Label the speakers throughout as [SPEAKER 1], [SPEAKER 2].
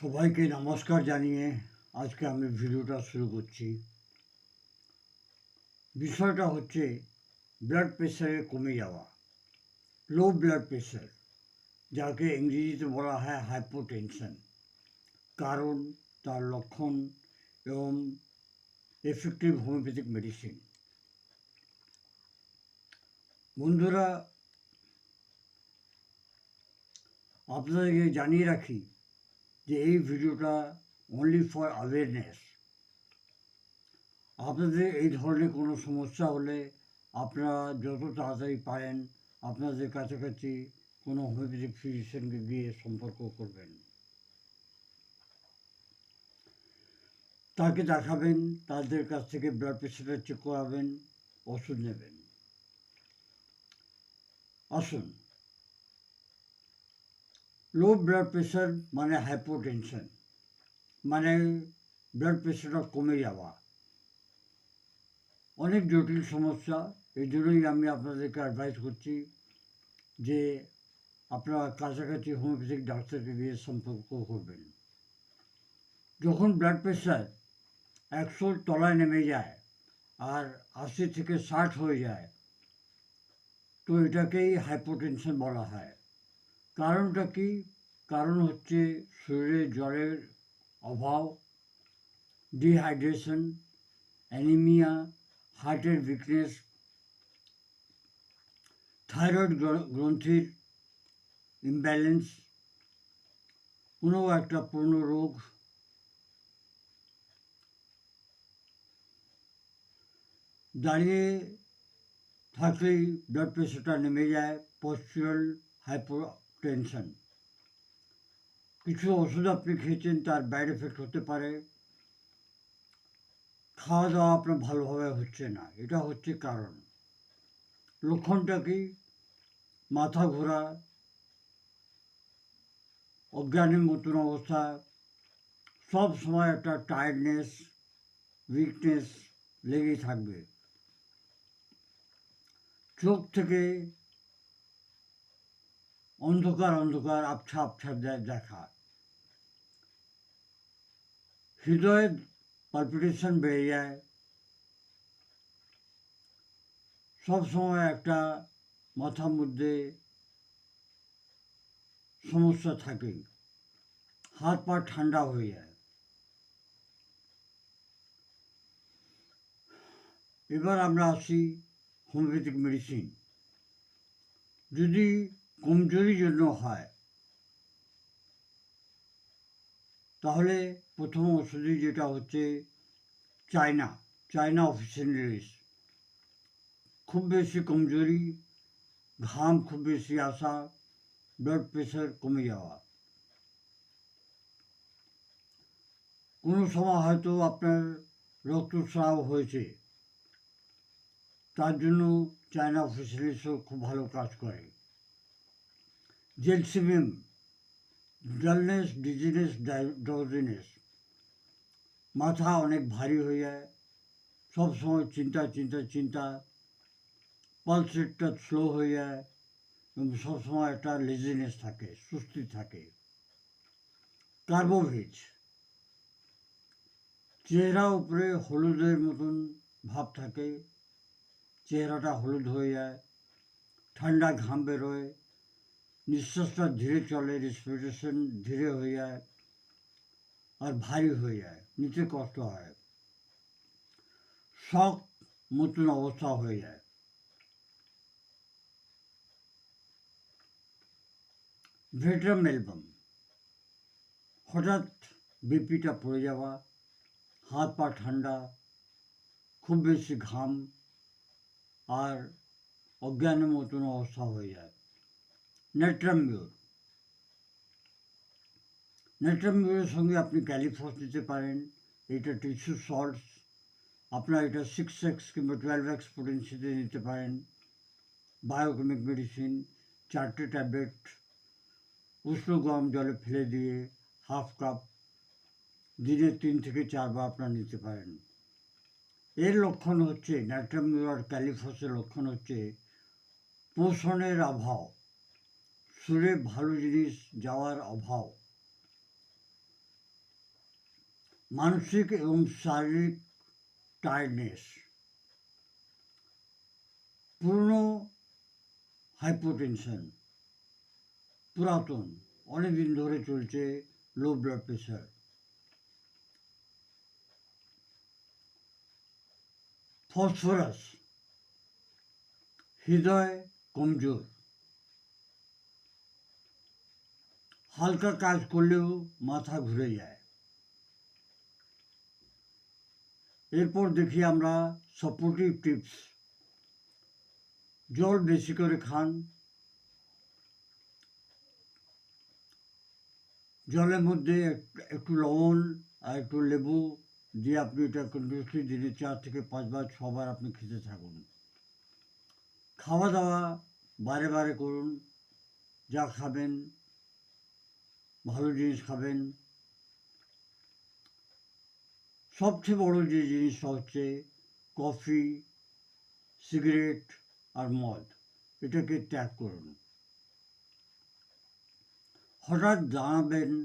[SPEAKER 1] সবাইকে নমস্কার জানিয়ে আজকে আমি ভিডিওটা শুরু করছি। বিষয়টা হচ্ছে ব্লাড প্রেশারে কমে যাওয়া। লো ব্লাড প্রেশার যাকে ইংরেজিতে বলা হয় হাইপোটেনশন কারণ, তার লক্ষণ এবং এফেক্টিভ হোমিওপ্যাথিক মেডিসিন বন্ধুরা, আপনাদেরকে জানিয়ে রাখি যে এই ভিডিওটা অনলি ফর অ্যাওয়ারনেস আপনাদের এই ধরনের কোনো সমস্যা হলে আপনারা যত তাড়াতাড়ি পারেন আপনাদের কাছাকাছি কোনো হোমিওপ্যাথিক ফিজিশিয়ানকে গিয়ে সম্পর্ক করবেন। তাকে দেখাবেন, তাদের কাছ থেকে ব্লাড প্রেশারটা চেক করাবেন, ওষুধ নেবেন। আসুন। লো ব্লাড প্রেশার মানে হাইপোটেনশন মানে ব্লাড প্রেশারটা কমে যাওয়া অনেক জটিল সমস্যা এই জন্যই আমি আপনাদেরকে অ্যাডভাইস করছি যে আপনারা কাছাকাছি হোমিওপ্যাথিক ডাক্তারকে গিয়ে সম্পর্ক করবেন যখন ব্লাড প্রেশার একশোর তলায় নেমে যায় আর আশি থেকে ষাট হয়ে যায় তো এটাকেই হাইপোটেনশন বলা হয় কারণটা কি? কারণ হচ্ছে শরীরে জলের অভাব ডিহাইড্রেশন অ্যানিমিয়া হার্টের উইকনেস থাইরয়েড গ্রন্থির ইমব্যালেন্স কোনো একটা পূর্ণ রোগ, দাঁড়িয়ে থাকলেই ব্লাড প্রেশারটা নেমে যায় পশ্চুরাল হাইপোটেনশন কিছু ওষুধ আপনি খেয়েছেন তার ব্যাড এফেক্ট হতে পারে খাওয়া দাওয়া আপনার ভালোভাবে হচ্ছে না এটা হচ্ছে কারণ লক্ষণটা কি মাথা ঘোরা অজ্ঞানের মতন অবস্থা সব সময় একটা টায়ার্ডনেস উইকনেস লেগেই থাকবে চোখ থেকে অন্ধকার অন্ধকার, আবছা আবছা দেখা। হৃদয়ের পালপিটেশন বেড়ে যায়। সবসময় একটা মাথার মধ্যে সমস্যা থাকে। হাত পা ঠান্ডা হয়ে যায়। এবার আমরা আসি হোমিওপ্যাথিক মেডিসিন যদি কমজোরির জন্য হয়। তাহলে প্রথম ওষুধই যেটা হচ্ছে চায়না চায়না অফিসিয়ালিস খুব বেশি কমজোরি, ঘাম খুব বেশি আসা ব্লাড প্রেশার কমে যাওয়া। কোনো সময় হয়তো আপনার রক্তস্রাব হয়েছে। তার জন্য চায়না অফিসিয়ালিসও খুব ভালো কাজ করে। জেলসিমিম ডালনেস ডিজিনেস ড্রজিনেস মাথা অনেক ভারী হয়ে যায়। সব সময় চিন্তা চিন্তা চিন্তা। পালস স্লো হয়ে যায় এবং সবসময় একটা লেজিনেস থাকে, সুস্থি থাকে। কার্বোভেজ চেহারা উপরে হলুদের মতন ভাব থাকে। চেহারাটা হলুদ হয়ে যায়। ঠান্ডা ঘাম বেরোয়। নিঃশ্বাসটা ধীরে চলে রেসপিরেশন ধীরে হয়ে যায় আর ভারী হয়ে যায় নিতে কষ্ট হয়। শখ মতন অবস্থা হয়ে যায়। ভেটরাম অ্যালবাম হঠাৎ বিপিটা পড়ে যাওয়া, হাত পা ঠান্ডা, খুব বেশি ঘাম, আর অজ্ঞানের মতন অবস্থা হয়ে যায়। নেট্রামিউর নেট্রামিউরের সঙ্গে আপনি ক্যালিফস নিতে পারেন, এটা টিস্যু সল্টস, আপনার এটা সিক্স এক্স কিংবা টুয়েলভ এক্স পোটেন্সিতে নিতে পারেন বায়োকেমিক মেডিসিন চারটে ট্যাবলেট উষ্ণ গরম জলে ফেলে দিয়ে হাফ কাপ দিনে তিন থেকে চারবার আপনার নিতে পারেন। এর লক্ষণ হচ্ছে ন্যাট্রামিউর ক্যালিফসের লক্ষণ হচ্ছে, পোষণের অভাব। সুরে ভালো জিনিস যাওয়ার অভাব। মানসিক এবং শারীরিক টায়ার্ডনেস পুরনো হাইপোটেনশন পুরাতন। অনেকদিন ধরে চলছে লো ব্লাড প্রেশার ফসফরাস হৃদয় কমজোর। হালকা কাজ করলেও মাথা ঘুরে যায়। এরপর দেখি আমরা সাপোর্টিভ টিপস জল বেশি করে খান। জলের মধ্যে এক- একটু লবণ আর একটু লেবু দিয়ে আপনি এটা কন্টিনিউসলি দিনে চার থেকে পাঁচবার, ছবার আপনি খেতে থাকুন। খাওয়া দাওয়া বারে বারে করুন। যা খাবেন ভালো জিনিস খাবেন। সবচেয়ে বড় যে জিনিসটা হচ্ছে কফি, সিগারেট আর মদ, এটাকে ত্যাগ করুন। হঠাৎ দাঁড়াবেন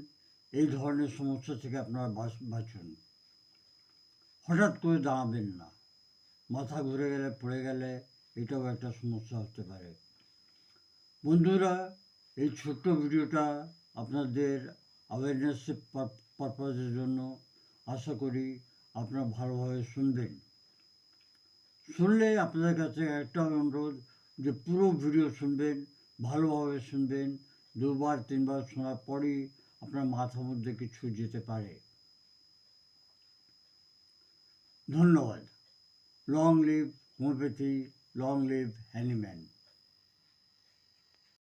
[SPEAKER 1] এই ধরনের সমস্যা থেকে আপনারা বাঁচ- বাঁচুন। হঠাৎ করে দাঁড়াবেন না। মাথা ঘুরে গেলে, পড়ে গেলে এটাও একটা সমস্যা হতে পারে। বন্ধুরা, এই ছোট্ট ভিডিওটা আপনাদের অ্যাওয়ারনেস পারপাসের জন্য আশা করি আপনারা ভালোভাবে শুনবেন। শুনলে আপনাদের কাছে একটা অনুরোধ যে পুরো ভিডিও শুনবেন, ভালোভাবে শুনবেন, দুবার, তিনবার শোনার পরই আপনার মাথার মধ্যে কিছু যেতে পারে। ধন্যবাদ। Long live homeopathy long live Hahnemann